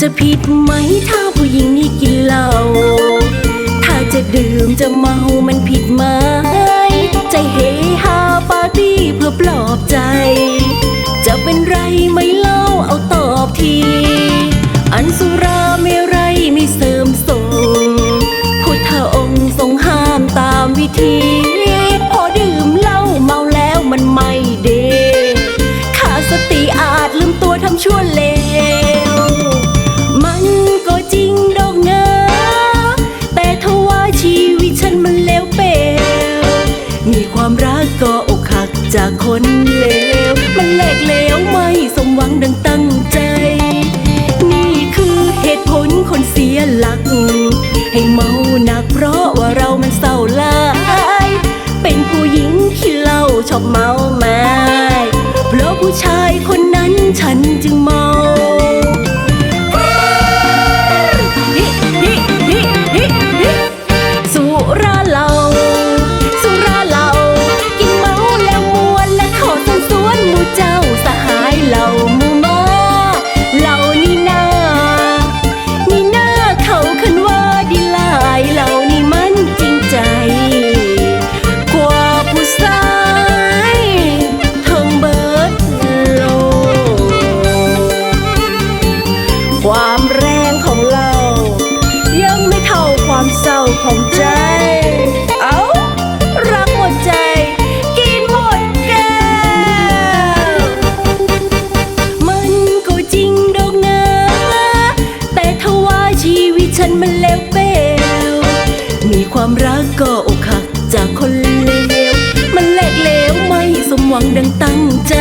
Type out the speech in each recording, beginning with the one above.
จะผิดไหมถ้าผู้หญิงนี่กินเหล้า ถ้าจะดื่มจะเมามันผิดไหม ใจเฮฮาปาร์ตี้เพื่อปลอบใจ จะเป็นไรไม่เล่าเอาตอบที อันสุราไม่ไรไม่เสริ ลัก ให้เมาหนักเพราะว่าเรามันเศร้าลาย เป็นผู้หญิงที่เล่าชอบเมาไม้เพราะผู้ชายคน ของใจ เอารักหมดใจ กินหมดแก้วมันก็จริงดอกนะ แต่ทว่าชีวิตฉันมันเลวเปลวมีความรักก็อกหักจากคนเลวมันแหลกเลวไม่สมหวังดังตั้งใจ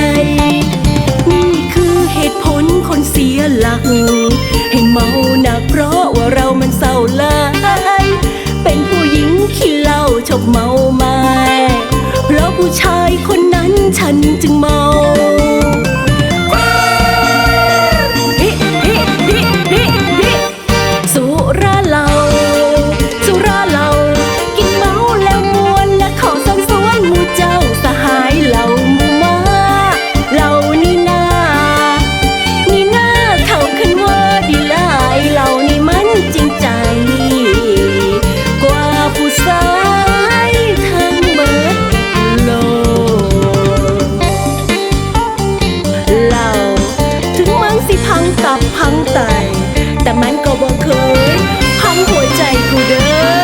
ขี้เห ก็บ่เคยห้งหัวใจกูเด้อ